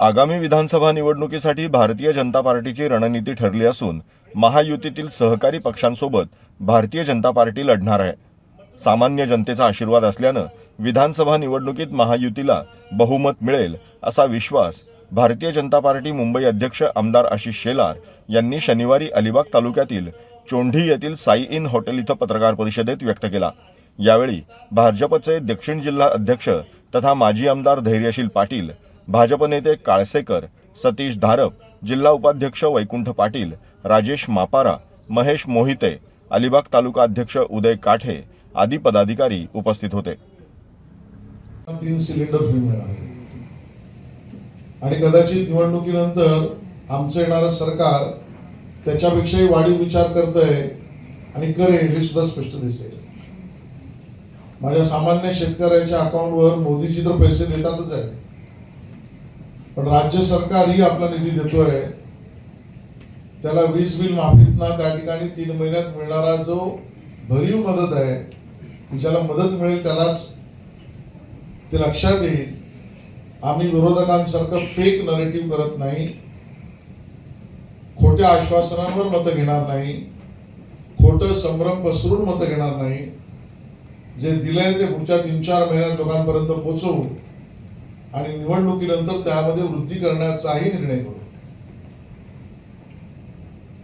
आगामी विधानसभा निवडणुकीसाठी भारतीय जनता पार्टीची रणनीती ठरली असून महायुतीतील सहकारी पक्षांसोबत भारतीय जनता पार्टी लढणार आहे. सामान्य जनतेचा आशीर्वाद असल्यानं विधानसभा निवडणुकीत महायुतीला बहुमत मिळेल असा विश्वास भारतीय जनता पार्टी मुंबई अध्यक्ष आमदार आशिष शेलार यांनी शनिवारी अलिबाग तालुक्यातील चोंढी येथील साई इन हॉटेल इथं पत्रकार परिषदेत व्यक्त केला. यावेळी भाजपचे दक्षिण जिल्हा अध्यक्ष तथा माजी आमदार धैर्यशील पाटील भाजप नेते काळसेकर सतीश धारप जिल्हा उपाध्यक्ष वैकुंठ पाटील राजेश मापारा महेश मोहिते अलिबाग तालुका अध्यक्ष उदय काठे आदी पदाधिकारी उपस्थित होते. तीन सिलेंडर फ्री आणि कदाचित निवडणुकीनंतर आमचं येणारं सरकार त्याच्यापेक्षाही वाढीव विचार करतंय आणि करेल हे सुद्धा स्पष्ट दिसेल. माझ्या सामान्य शेतकऱ्याच्या अकाउंटवर मोदीजी तर पैसे देतातच आहे पण राज्य सरकारही आपला निधी देतोय. त्याला वीज बिल माफीतना त्या ठिकाणी तीन महिन्यात मिळणारा जो भरीव मदत आहे की ज्याला मदत मिळेल त्यालाच ते लक्षात येईल. आम्ही विरोधकांसारखं फेक नरेटिव्ह करत नाही. खोट्या आश्वासनांवर मतं घेणार नाही. खोटं संभ्रम पसरून मतं घेणार नाही. जे दिलंय ते पुढच्या तीन चार महिन्यात लोकांपर्यंत पोचवू. आणि निवडणुकीनंतर त्यामध्ये वृद्धी करण्याचाही निर्णय घेऊ